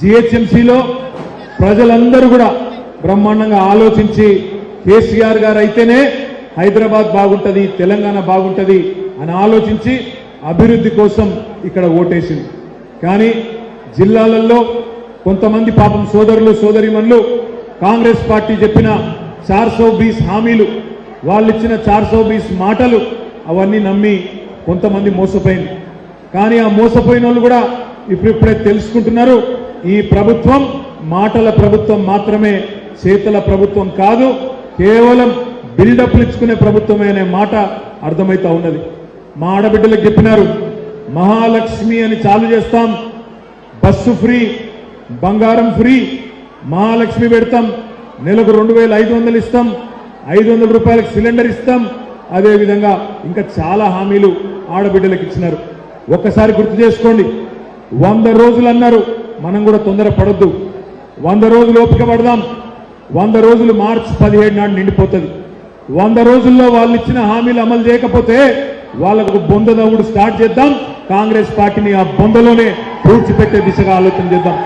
జిహెచ్ఎంసీలో ప్రజలందరూ కూడా బ్రహ్మాండంగా ఆలోచించి కేసీఆర్ గారు అయితేనే హైదరాబాద్ బాగుంటుంది తెలంగాణ బాగుంటుంది అని ఆలోచించి అభివృద్ధి కోసం ఇక్కడ ఓటేసింది. కానీ జిల్లాలలో కొంతమంది పాపం సోదరులు సోదరిమన్లు కాంగ్రెస్ పార్టీ చెప్పిన చార్ సో బీస్ హామీలు వాళ్ళు ఇచ్చిన చార్ సో బీస్ మాటలు అవన్నీ నమ్మి కొంతమంది మోసపోయింది. కానీ ఆ మోసపోయిన వాళ్ళు కూడా ఇప్పుడిప్పుడే తెలుసుకుంటున్నారు ఈ ప్రభుత్వం మాటల ప్రభుత్వం మాత్రమే చేతల ప్రభుత్వం కాదు కేవలం బిల్డప్లు ఇచ్చుకునే ప్రభుత్వమే అనే మాట అర్థమవుతా ఉన్నది. మా ఆడబిడ్డలకు చెప్పినారు మహాలక్ష్మి అని చాలు చేస్తాం బస్సు ఫ్రీ బంగారం ఫ్రీ మహాలక్ష్మి పెడతాం నెలకు రెండు వేల ఐదు వందలు ఇస్తాం ఐదు వందల రూపాయలకు సిలిండర్ ఇస్తాం అదేవిధంగా ఇంకా చాలా హామీలు ఆడబిడ్డలకు ఇచ్చినారు. ఒక్కసారి గుర్తు చేసుకోండి వంద రోజులు అన్నారు మనం కూడా తొందర పడొద్దు. వంద రోజులు ఓపిక పడదాం. వంద రోజులు మార్చి పదిహేడు నాడు నిండిపోతుంది. వంద రోజుల్లో వాళ్ళు ఇచ్చిన హామీలు అమలు చేయకపోతే వాళ్ళకు బొంద దవ్వుడు స్టార్ట్ చేద్దాం. కాంగ్రెస్ పార్టీని ఆ బొందలోనే పూడ్చిపెట్టే దిశగా ఆలోచన చేద్దాం.